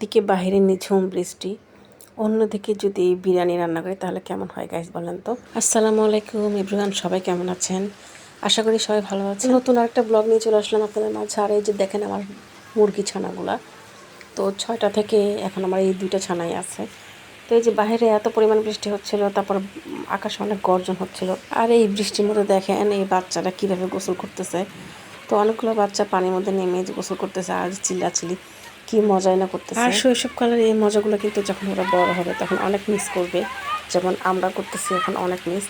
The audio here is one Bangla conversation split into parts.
দিকে বাহিরে নিঝুম বৃষ্টি অন্যদিকে যদি বিরিয়ানি রান্না করি তাহলে কেমন হয় গাইস বলেন তো? আসসালামু আলাইকুম ইব্রাহান সবাই কেমন আছেন? আশা করি সবাই ভালো আছেন। নতুন আরেকটা ব্লগ নিয়ে চলে আসলাম আপনাদের মাঝে। আর এই যে দেখেন আমার মুরগি ছানাগুলা তো ছয়টা থেকে এখন আমার এই দুইটা ছানাই আছে। তো এই যে বাইরে এত পরিমাণ বৃষ্টি হচ্ছিল তারপর আকাশে অনেক গর্জন হচ্ছিল। আর এই বৃষ্টির মধ্যে দেখেন এই বাচ্চারা কীভাবে গোসল করতেছে। তো অনেকগুলো বাচ্চা পানির মধ্যে নেমে যে গোসল করতেছে আর চিল্লাচিল্লি। কি মজাই না করতেছে। আর শৈশব শৈশবকালের এই মজাগুলো কিন্তু যখন ওরা বড় হবে তখন অনেক মিস করবে। যেমন আমরা করতেছি এখন অনেক মিস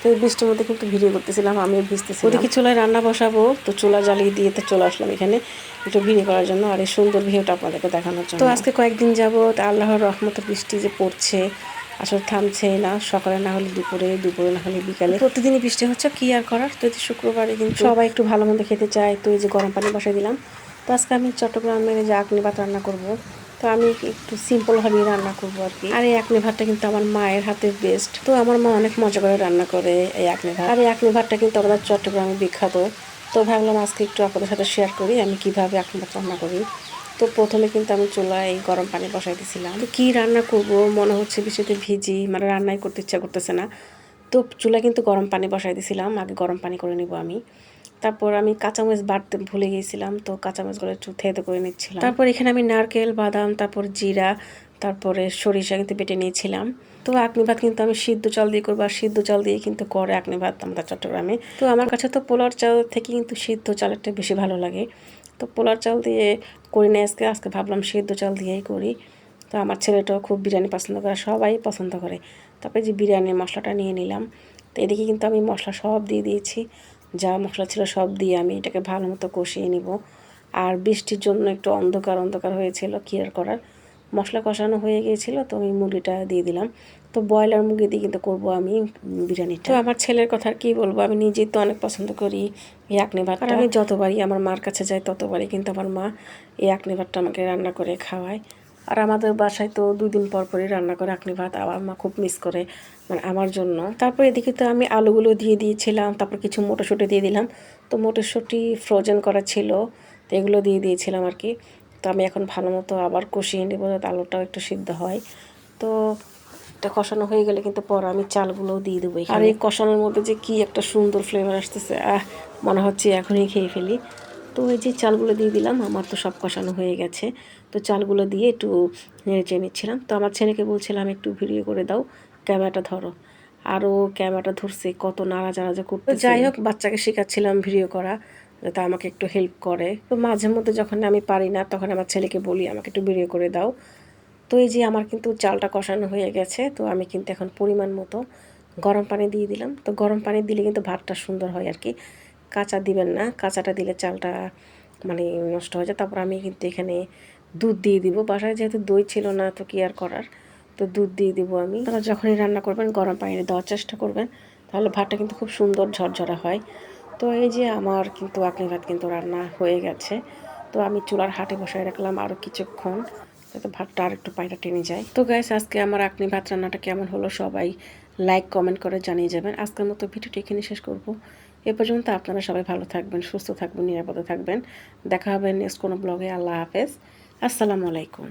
তো এই বৃষ্টির মধ্যে কিন্তু ভিডিও করতেছিলাম আমিও ভিজতেছি ওদিকে চুলায় রান্না বসাবো তো চুলা জ্বালিয়ে দিয়ে তো চলে আসলাম এখানে একটু ভিডিও করার জন্য আর এই সুন্দর ভিউটা আপনাদেরকে দেখানোর জন্য। তো আজকে কয়েকদিন যাব আল্লাহর রহমত বৃষ্টি যে পড়ছে আসলে থামছে না সকালে না হলে দুপুরে দুপুরে না হলে বিকালে। প্রতিদিনই বৃষ্টি হচ্ছে কি আর করার? তো শুক্রবারে কিন্তু সবাই একটু ভালো মন্দ খেতে চায় তো এই যে গরম পানি বসাই দিলাম। তো আজকে আমি চট্টগ্রামের যে আকনি ভাত রান্না করব, তো আমি একটু সিম্পলভাবেই রান্না করব আর কি। আর এই আকনি ভাতটা কিন্তু আমার মায়ের হাতে বেস্ট তো আমার মা অনেক মজা করে রান্না করে এই আকনি ভাত। আর এই আকনি ভাতটা কিন্তু আমাদের চট্টগ্রামে বিখ্যাত। তো ভাবলাম আজকে একটু আপনাদের সাথে শেয়ার করি, আমি কীভাবে আকনি ভাত রান্না করি। তো প্রথমে কিন্তু আমি চুলায় গরম পানি বসাই দিয়েছিলাম তো কী রান্না করব, মনে হচ্ছে বিষয়তে ভিজি মানে রান্নাই করতে ইচ্ছা করতেছে না। তো চুলায় কিন্তু গরম পানি বসাই দিয়েছিলাম আগে গরম পানি করে নিব আমি। তারপর আমি কাঁচামরিচ বাড়তে ভুলে গিয়েছিলাম, তো কাঁচামরিচগুলো একটু থেতে করে নিচ্ছিলাম। তারপর এখানে আমি নারকেল, বাদাম, তারপর জিরা, তারপরে সরিষা কিন্তু বেটে নিয়েছিলাম। তো আকনি ভাত কিন্তু আমি সিদ্ধ চাল দিয়ে করব, আর সিদ্ধ চাল দিয়ে কিন্তু করে আকনি ভাত আমাদের চট্টগ্রামে। তো আমার কাছে তো পোলার চাল থেকে কিন্তু সিদ্ধ চালেরটা বেশি ভালো লাগে। তো পোলার চাল দিয়ে করি না আজকে আজকে ভাবলাম সিদ্ধ চাল দিয়েই করি। তো আমার ছেলেটাও খুব বিরিয়ানি পছন্দ করে, সবাই পছন্দ করে। তারপরে যে বিরিয়ানির মশলাটা নিয়ে নিলাম। তো এদিকে কিন্তু আমি মশলা সব দিয়ে দিয়েছি। যা মশলা ছিল সব দিয়ে আমি এটাকে ভালো মতো কষিয়ে নিব। আর বৃষ্টির জন্য একটু অন্ধকার অন্ধকার হয়েছিল কি আর করার? মশলা কষানো হয়ে গিয়েছিল তো আমি মুরগিটা দিয়ে দিলাম। তো ব্রয়লার মুরগি দিয়ে কিন্তু করব আমি বিরিয়ানিটা। তো আমার ছেলের কথা কি বলব আমি নিজেই তো অনেক পছন্দ করি এই আকনি ভাত আর আমি যতবারই আমার মার কাছে যাই ততবারই কিন্তু আমার মা এই আকনি ভাতটা আমাকে রান্না করে খাওয়ায়। আর আমাদের বাসায় তো দুই দিন পর পরই রান্না করে আকনি ভাত। আমার মা খুব মিস করে মানে আমার জন্য। তারপর এদিকে তো আমি আলুগুলো দিয়ে দিয়েছিলাম, তারপর কিছু মটরশুঁটি দিয়ে দিলাম। তো মটরশুঁটি ফ্রোজেন করা ছিল, তো এগুলো দিয়ে দিয়েছিলাম আর কি। তো আমি এখন ভালো মতো আবার কষিয়ে নেব যাতে আলুটাও একটু সিদ্ধ হয়। তো এটা কষানো হয়ে গেলে কিন্তু পর আমি চালগুলোও দিয়ে দেবো আর এই কষানোর মধ্যে যে কি একটা সুন্দর ফ্লেভার আসতেছে, আহ, মনে হচ্ছে এখনই খেয়ে ফেলি। তো এই যে চালগুলো দিয়ে দিলাম, আমার তো সব কষানো হয়ে গেছে। তো চালগুলো দিয়ে একটু নেড়ে চেয়ে নিচ্ছিলাম। তো আমার ছেলেকে বলছিলাম, একটু ভিডিও করে দাও, ক্যামেরাটা ধরো। আরও ক্যামেরাটা ধরছে, কত নাড়া চাড়া করতে যাই হোক, বাচ্চাকে শেখাচ্ছিলাম ভিডিও করা, যাতে আমাকে একটু হেল্প করে। তো মাঝে মধ্যে যখন আমি পারি না, তখন আমার ছেলেকে বলি, আমাকে একটু ভিডিও করে দাও। তো এই যে আমার কিন্তু চালটা কষানো হয়ে গেছে, তো আমি কিন্তু এখন পরিমাণ মতো গরম পানি দিয়ে দিলাম। তো গরম পানি দিলে কিন্তু ভাতটা সুন্দর হয় আর কি। কাঁচা দিবেন না, কাঁচাটা দিলে চালটা মানে নষ্ট হয়ে যায়। তারপর আমি কিন্তু এখানে দুধ দিয়ে দিব। বাসায় যেহেতু দই ছিল না, তো কি আর করার? তো দুধ দিয়ে দিব আমি। তারা যখনই রান্না করবেন, গরম পানি দেওয়ার চেষ্টা করবেন, তাহলে ভাতটা কিন্তু খুব সুন্দর ঝরঝরা হয়। তো এই যে আমার কিন্তু আকনি ভাত কিন্তু রান্না হয়ে গেছে। তো আমি চুলার হাটে বসায় রাখলাম আরও কিছুক্ষণ। যাতে ভাতটা আর একটু পায়টা টেনে যায়। তো গ্যাস আজকে আমার আপনি ভাত রান্নাটা কেমন হলো সবাই লাইক কমেন্ট করে জানিয়ে যাবেন। আজকের মতো ভিডিওটি এখানে শেষ করব। এ পর্যন্ত আপনারা সবাই ভালো থাকবেন, সুস্থ থাকবেন, নিরাপদে থাকবেন। দেখা হবে নেক্সট কোনো ব্লগে আল্লাহ হাফেজ। আসসালামু আলাইকুম।